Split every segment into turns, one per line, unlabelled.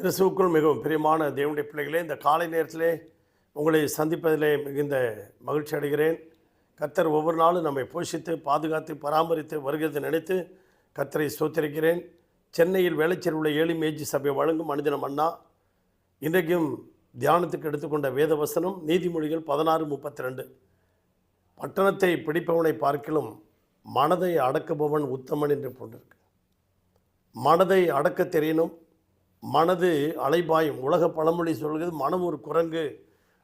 கிறிஸ்துவுக்குள் மிகவும் பிரியமான தேவனுடைய பிள்ளைகளே இந்த காலை நேரத்திலே உங்களை சந்திப்பதிலே மிகுந்த மகிழ்ச்சி அடைகிறேன். கத்தர் ஒவ்வொரு நாளும் நம்மை போஷித்து பாதுகாத்து பராமரித்து வருகிறது நினைத்து கத்தரை சோத்திருக்கிறேன் சென்னையில் வேளச்சேரி உள்ள ஏழு மேஜி சபை வழங்கும் மனிதனம் அண்ணா. இன்றைக்கும் தியானத்துக்கு எடுத்துக்கொண்ட வேத வசனம் நீதிமொழிகள் பதினாறு முப்பத்தி ரெண்டு பட்டணத்தை பிடிப்பவனை பார்க்கிலும் மனதை அடக்குபவன் உத்தமன் என்று போன்றிருக்கு மனதை அடக்க தெரியணும். மனது அலைபாயும். உலக பழமொழி சொல்கிறது மனம் ஒரு குரங்கு.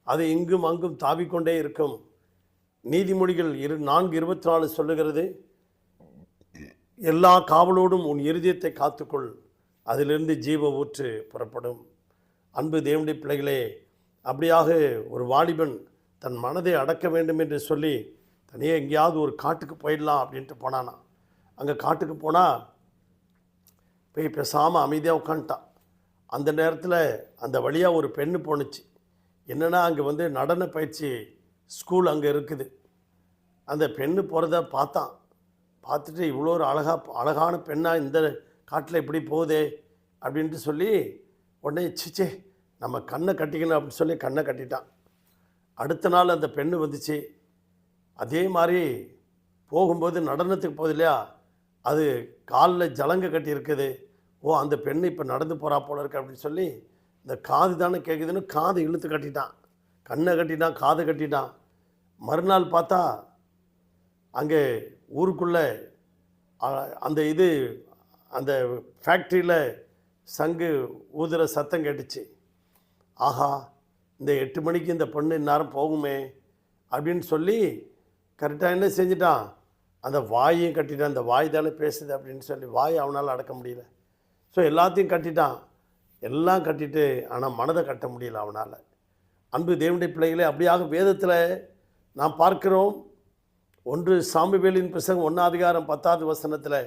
அது இங்கும் அங்கும் தாவிக்கொண்டே இருக்கும். நீதிமொழிகள் இரு நான்கு இருபத்தி நாலு சொல்லுகிறது எல்லா காவலோடும் உன் இருதயத்தை காத்துக்கொள். அதிலிருந்து ஜீவ ஊற்று புறப்படும். அன்பு தேவனுடைய பிள்ளைகளே அப்படியாக ஒரு வாலிபன் தன் மனதை அடக்க வேண்டும் என்று சொல்லி தனியாக எங்கேயாவது ஒரு காட்டுக்கு போயிடலாம் அப்படின்ட்டு போனானா. அங்கே காட்டுக்கு போனால் போய் பேசாமல் அமைதியாக உட்காந்துட்டான். அந்த நேரத்தில் அந்த வழியாக ஒரு பெண்ணு போணுச்சு. என்னென்னா அங்கே வந்து நடன பயிற்சி ஸ்கூல் அங்கே இருக்குது. அந்த பெண்ணு போகிறத பார்த்தான். பார்த்துட்டு இவ்வளோ ஒரு அழகாக அழகான பெண்ணாக இந்த காட்டில் இப்படி போகுதே அப்படின்ட்டு சொல்லி உடனே சிச்சே நம்ம கண்ணை கட்டிக்கணும் அப்படின்னு சொல்லி கண்ணை கட்டிட்டான். அடுத்த நாள் அந்த பெண்ணு வந்துச்சு. அதே மாதிரி போகும்போது நடனத்துக்கு போகுது இல்லையா? அது காலில் ஜலங்க கட்டி இருக்குது. ஓ அந்த பெண்ணு இப்போ நடந்து போகிறா போல இருக்கு அப்படின்னு சொல்லி இந்த காது தானே கேட்குதுன்னு காது இழுத்து கட்டிட்டான். கண்ணை கட்டிட்டான் காது கட்டிட்டான். மறுநாள் பார்த்தா அங்கே ஊருக்குள்ளே அந்த இது அந்த ஃபேக்ட்ரியில் சங்கு ஊதுற சத்தம் கேட்டுச்சு. ஆஹா இந்த எட்டு மணிக்கு இந்த பொண்ணு இந்நேரம் போகுமே அப்படின்னு சொல்லி கரெக்டாக என்ன செஞ்சிட்டான். அந்த வாயையும் கட்டிட்டான். அந்த வாய் தானே பேசுது அப்படின்னு சொல்லி வாய் அவனால் அடக்க முடியல. ஸோ எல்லாத்தையும் கட்டிட்டான். எல்லாம் கட்டிட்டு ஆனால் மனதை கட்ட முடியல அவனால். அன்பு தேவனுடைய பிள்ளைகளே அப்படியாக வேதத்தில் நாம் பார்க்கிறோம். ஒன்று சாமிவேலின் பிரசங்கம் ஒன்றாதிகாரம் பத்தாவது வசனத்தில்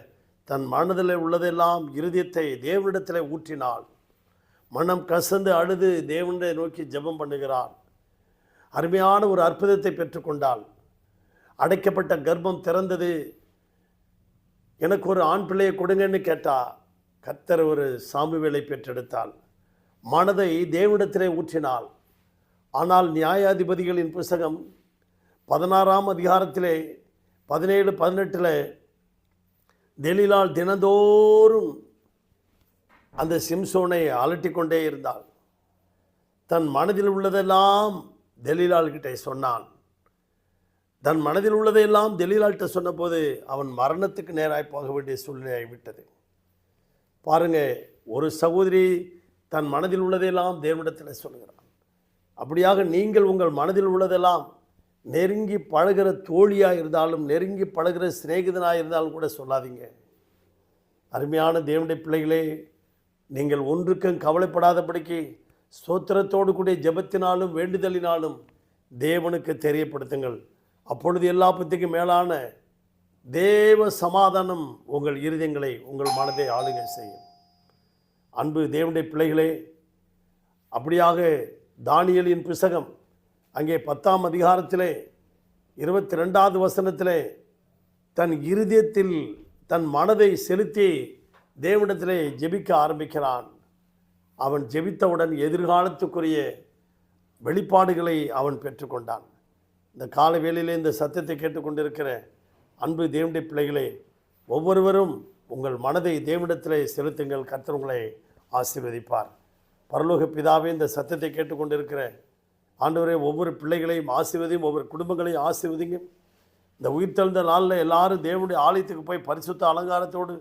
தன் மனதில் உள்ளதெல்லாம் இருதயத்தை தேவனிடத்தில் ஊற்றினாள். மனம் கசந்து அழுது தேவனை நோக்கி ஜெபம் பண்ணுகிறாள். அருமையான ஒரு அற்புதத்தை பெற்றுக்கொண்டாள். அடைக்கப்பட்ட கர்ப்பம் திறந்தது. எனக்கு ஒரு ஆண் பிள்ளையை கொடுங்கன்னு கேட்டா கத்தர் ஒரு சாமுவேலை பெற்றெடுத்தால் மனதை தேவனிடத்திலே ஊற்றினாள் ஆனால் நியாயாதிபதிகளின் புஸ்தகம் பதினாறாம் அதிகாரத்திலே பதினேழு பதினெட்டில் தெலிலால் தினந்தோறும் அந்த சிம்சோனை அலட்டிக் கொண்டே இருந்தாள். தன் மனதில் உள்ளதெல்லாம் தெலிலால்கிட்ட சொன்னான். தன் மனதில் உள்ளதையெல்லாம் தெலிலால்கிட்ட சொன்னபோது அவன் மரணத்துக்கு நேராய் போக வேண்டிய சூழ்நிலை விட்டது பாருங்க ஒரு சகோதரி தன் மனதில் உள்ளதெல்லாம் தேவனிடத்தில் சொல்லுகிறான். அப்படியாக நீங்கள் உங்கள் மனதில் உள்ளதெல்லாம் நெருங்கி பழகிற தோழியாக இருந்தாலும் நெருங்கி பழகிற சிநேகிதனாக இருந்தாலும் கூட சொல்லாதீங்க. அருமையான தேவனுடைய பிள்ளைகளே நீங்கள் ஒன்றுக்கும் கவலைப்படாதபடிக்கு சோத்திரத்தோடு கூடிய ஜெபத்தினாலும் வேண்டுதலினாலும் தேவனுக்கு தெரியப்படுத்துங்கள். அப்பொழுது எல்லா பற்றிக்கும் மேலான தேவ சமாதானம் உங்கள் இருதயங்களை உங்கள் மனதை ஆளுகை செய்யும். அன்பு தேவனுடைய பிள்ளைகளே அப்படியாக தானியலின் புஸ்தகம் அங்கே பத்தாம் அதிகாரத்திலே இருபத்தி ரெண்டாவது வசனத்திலே தன் இருதயத்தில் தன் மனதை செலுத்தி தேவனிடத்திலே ஜெபிக்க ஆரம்பிக்கிறான். அவன் ஜெபித்தவுடன் எதிர்காலத்துக்குரிய வெளிப்பாடுகளை அவன் பெற்றுக்கொண்டான். இந்த கால வேளையிலே இந்த சத்தியத்தை கேட்டுக்கொண்டிருக்கிற அன்பு தேவனுடைய பிள்ளைகளே ஒவ்வொருவரும் உங்கள் மனதை தேவனிடத்திலே செலுத்துங்கள். கர்த்தர் உங்களை ஆசீர்வதிப்பார். பரலோக பிதாவே இந்த சத்தத்தை கேட்டுக்கொண்டிருக்கிற ஆண்டவரே ஒவ்வொரு பிள்ளைகளையும் ஆசீர்வதியும் ஒவ்வொரு குடும்பங்களையும் ஆசீர்வதிங்க. இந்த உயிர்த்தெழுந்த நாளில் எல்லாரும் தேவனுடைய ஆலயத்துக்கு போய் பரிசுத்த அலங்காரத்தோடு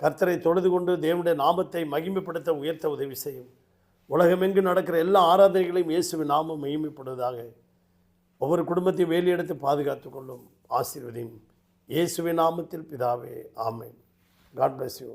கர்த்தரை தொழுது கொண்டு தேவனுடைய நாமத்தை மகிமைப்படுத்த உயர்த்த உதவி செய்யும். உலகமெங்கு நடக்கிற எல்லா ஆராதனைகளையும் இயேசுவின் நாமம் மகிமைப்படுவதாக ஒவ்வொரு குடும்பத்தையும் வேலி எடுத்து பாதுகாத்துக் கொள்ளும். ஆசீர்வதியும். இயேசுவின் நாமத்தில் பிதாவே ஆமென் காட் bless யூ